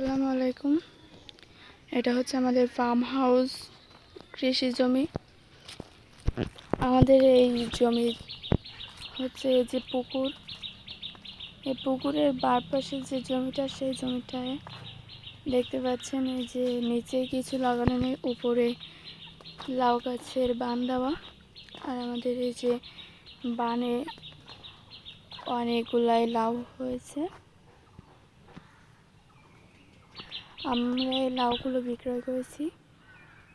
আসসালামু আলাইকুম। এটা হচ্ছে আমাদের ফার্ম হাউস কৃষি জমি। আমাদের এই জমি হচ্ছে এই যে পুকুর। এই পুকুরের বার পাশে যে জমিটা, সেই জমিটায় দেখতে পাচ্ছেন এই যে নিচে কিছু লাগানো নেই, উপরে লাউ গাছের বান দেওয়া। আর আমাদের এই যে বানে অনেকগুলাই লাউ হয়েছে। আমরা এই লাউগুলো বিক্রয় করেছি।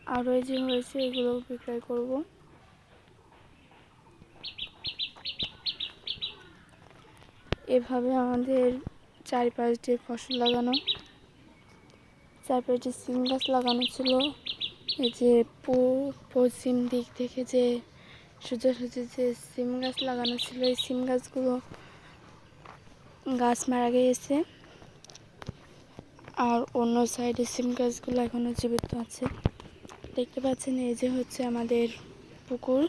আরও যে হয়েছে, এগুলো বিক্রয় করব। এভাবে আমাদের চারিপাশ ফসল লাগানো। চারপাশে সিম গাছ লাগানো ছিল। এই যে পশ্চিম দিক থেকে যে সোজাসুজি যে সিম গাছ লাগানো ছিল, এই সিম গাছগুলো গাছ মারা গিয়েছে। আর অন্য সাইডে সিম গাছগুলো এখনও জীবিত আছে। দেখতে পাচ্ছেন এই যে হচ্ছে আমাদের পুকুর।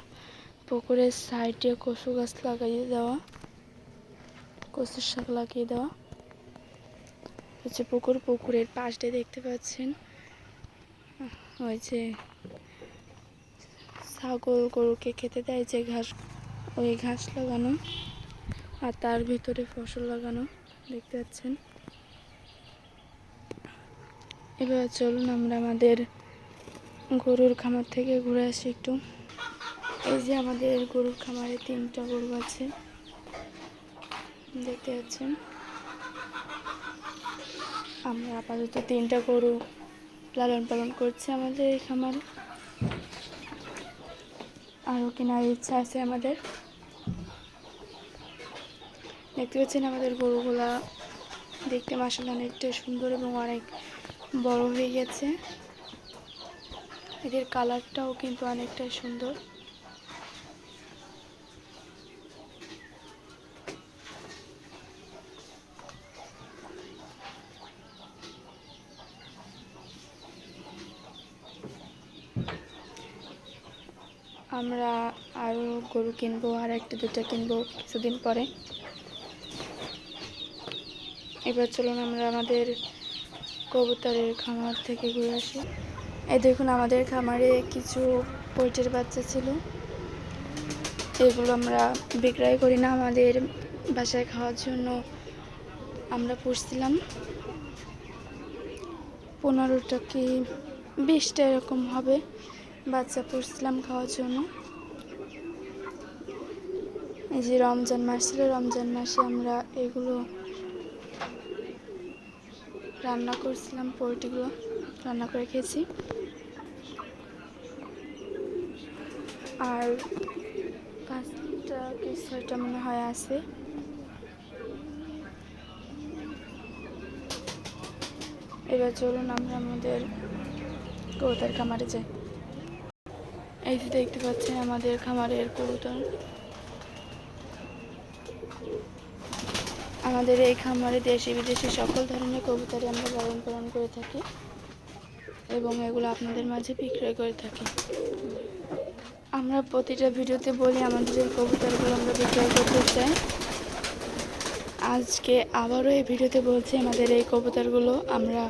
পুকুরের সাইডে কচু গাছ লাগিয়ে দেওয়া। কচুর শাক লাগিয়ে দেওয়া। হচ্ছে পুকুর, পুকুরের পাশে দেখতে পাচ্ছেন। ওই যে ছাগল গরুকে খেতে দেয় যে ঘাস, ওই ঘাস লাগানো। আর তার ভিতরে ফসল লাগানো। দেখতে পাচ্ছেন। এবার চলুন আমরা আমাদের গরুর খামার থেকে ঘুরে আসি একটু। এই যে আমাদের গরুর খামারে তিনটা গরু আছে। দেখতে পাচ্ছেন? আমরা আপাতত তিনটা গরু লালন পালন করছি আমাদের এই খামারে। আরও কেনার ইচ্ছা আছে আমাদের। দেখতে পাচ্ছেন আমাদের গরুগুলা দেখতে মাসাল অনেকটা সুন্দর এবং অনেক বড় হয়ে গেছে। এদের কালারটাও কিন্তু অনেকটাই সুন্দর। আমরা আরও গরু কিনবো আর একটা দুটো কিনবো কিছুদিন পরে। এবার চলুন আমরা আমাদের কবুতরের খামার থেকে ঘুরে আসি। এই দেখুন, আমাদের খামারে কিছু পোলট্রির বাচ্চা ছিল। এগুলো আমরা বিক্রয় করি না, আমাদের বাসায় খাওয়ার জন্য আমরা পুষছিলাম। পনেরোটা কি বিশটা এরকম হবে বাচ্চা পুষছিলাম খাওয়ার জন্য। এই যে রমজান মাস ছিল, রমজান মাসে আমরা এগুলো রান্না করছিলাম পোলট্রিগুলো রান্না করে খেয়েছি। আর পাঁচটা কি ছয়টা মনে হয় আছে। এবার চলুন আমরা আমাদের কবুতর খামারে যাই। এই যে দেখতে পাচ্ছেন আমাদের খামারের কবুতর। আমাদের এই খামারে দেশি বিদেশি সকল ধরনের কবুতরই আমরা লালন পালন করে থাকি এবং এগুলো আপনাদের মাঝে বিক্রয় করে থাকি। আমরা প্রতিটা ভিডিওতে বলি আমাদের এই কবুতরগুলো আমরা বিক্রয় করতে চাই। আজকে আবারও এই ভিডিওতে বলছি আমাদের এই কবুতরগুলো আমরা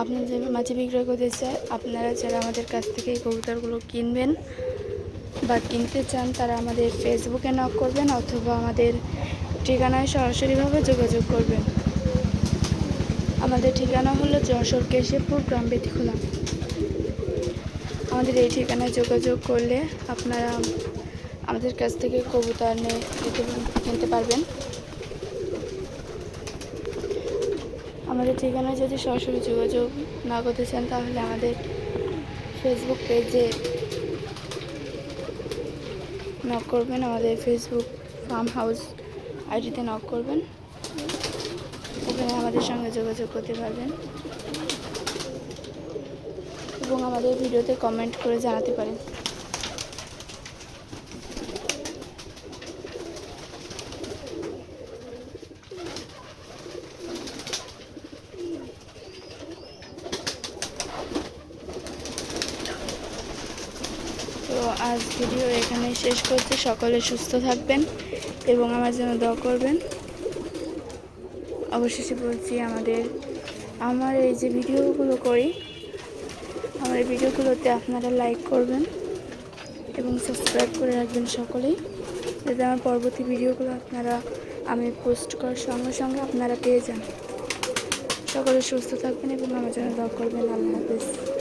আপনাদের মাঝে বিক্রয় করতে চাই। আপনারা যারা আমাদের কাছ থেকে এই কবুতরগুলো কিনবেন বা কিনতে চান, তারা আমাদের ফেসবুকে নক করবেন অথবা আমাদের ঠিকানায় সরাসরিভাবে যোগাযোগ করবেন। আমাদের ঠিকানা হলো যশোর কেশবপুর, গ্রাম বেতিখোলা আমাদের এই ঠিকানায় যোগাযোগ করলে আপনারা আমাদের কাছ থেকে কবুতর নিয়ে কিনতে পারবেন। আমাদের ঠিকানায় যদি সরাসরি যোগাযোগ না করতে চান, তাহলে আমাদের ফেসবুক পেজে নক করবেন। আমাদের ফেসবুক ফার্ম হাউস আইডিতে নক করবেন, ওখানে আমাদের সঙ্গে যোগাযোগ করতে পারবেন। এবং আমাদের ভিডিওতে কমেন্ট করে জানাতে পারেন। আজ ভিডিও এখানে শেষ করছি। সকলে সুস্থ থাকবেন এবং আমার জন্য দোয়া করবেন। অবশেষে বলছি আমাদের, আমার এই যে ভিডিওগুলো করি, আমার এই ভিডিওগুলোতে আপনারা লাইক করবেন এবং সাবস্ক্রাইব করে রাখবেন সকলেই, যাতে আমার পরবর্তী ভিডিওগুলো আপনারা, আমি পোস্ট করার সঙ্গে সঙ্গে আপনারা পেয়ে যান। সকলে সুস্থ থাকবেন এবং আমার জন্য দোয়া করবেন। আল্লাহ হাফেজ।